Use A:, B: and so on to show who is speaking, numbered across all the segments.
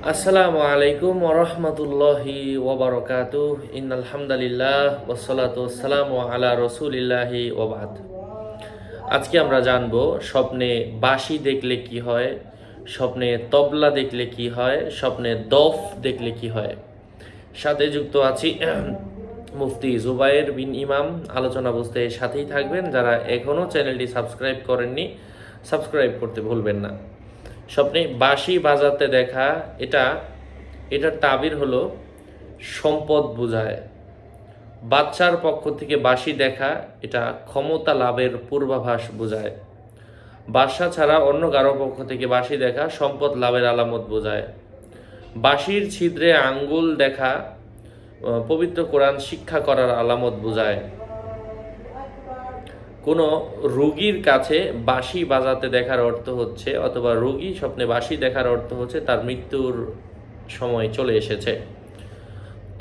A: আসসালামু আলাইকুম ওরহমতুল্লাহি ওবরকাত ইন আলহামদুলিল্লাহ ওসলাত সালাম আলা রসুলিল্লাহি ওবাদ আজকে আমরা জানব, স্বপ্নে বাঁশি দেখলে কি হয়, স্বপ্নে তবলা দেখলে কি হয়, স্বপ্নে দফ দেখলে কি হয়। সাথে যুক্ত আছি মুফতি জুবাইর বিন ইমাম। আলোচনা বুঝতে সাথেই থাকবেন। যারা এখনও চ্যানেলটি সাবস্ক্রাইব করেননি, সাবস্ক্রাইব করতে ভুলবেন না। স্বপ্নে বাঁশি বাজাতে দেখা, এটা, এটার তাবির হলো সম্পদ বোঝায়। বাচ্চার পক্ষ থেকে বাঁশি দেখা, এটা ক্ষমতা লাভের পূর্বাভাস বোঝায়। বাসা ছাড়া অন্য কারও পক্ষ থেকে বাঁশি দেখা, সম্পদ লাভের আলামত বোঝায়। বাঁশির ছিদ্রে আঙ্গুল দেখা পবিত্র কোরআন শিক্ষা করার আলামত বোঝায়। কোনো রোগীর কাছে বাঁশি বাজাতে দেখার অর্থ হচ্ছে, অথবা রোগী স্বপ্নে বাঁশি দেখার অর্থ হচ্ছে তার মৃত্যুর সময় চলে এসেছে।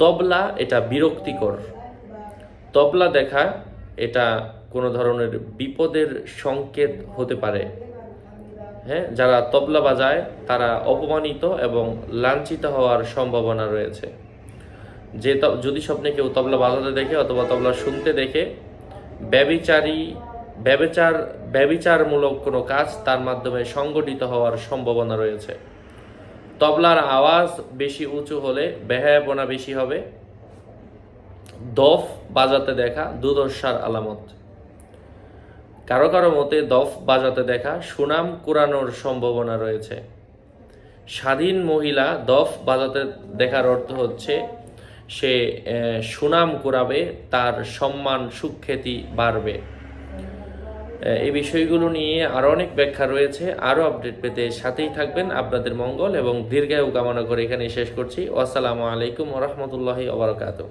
A: তবলা এটা বিরক্তিকর। তবলা দেখা এটা কোনো ধরনের বিপদের সংকেত হতে পারে। হ্যাঁ যারা তবলা বাজায় তারা অপমানিত এবং লাঞ্ছিত হওয়ার সম্ভাবনা রয়েছে। যে যদি স্বপ্নে কেউ তবলা বাজাতে দেখে অথবা তবলা শুনতে দেখে ব্যবিচারী, ব্যবিচার, ব্যবিচারমূলক কোনো কাজ তার মাধ্যমে সংগঠিত হওয়ার সম্ভাবনা রয়েছে। তবলার আওয়াজ বেশি উঁচু হলে বেহায়াপনা বেশি হবে। দফ বাজাতে দেখা দুর্দশার আলামত। কারও কারও মতে দফ বাজাতে দেখা সুনাম কুরানোর সম্ভাবনা রয়েছে। স্বাধীন মহিলা দফ বাজাতে দেখার অর্থ হচ্ছে সে সুনাম কুড়াবে, তার সম্মান, সুখ্যাতি বাড়বে। এই বিষয়গুলো নিয়ে আরও অনেক ব্যাখ্যা রয়েছে আরও আপডেট পেতে সাথেই থাকবেন আপনাদের মঙ্গল এবং দীর্ঘায়ু কামনা করে এখানে শেষ করছি। আসসালামু আলাইকুম রহমতুল্লাহি ওবরাকাতু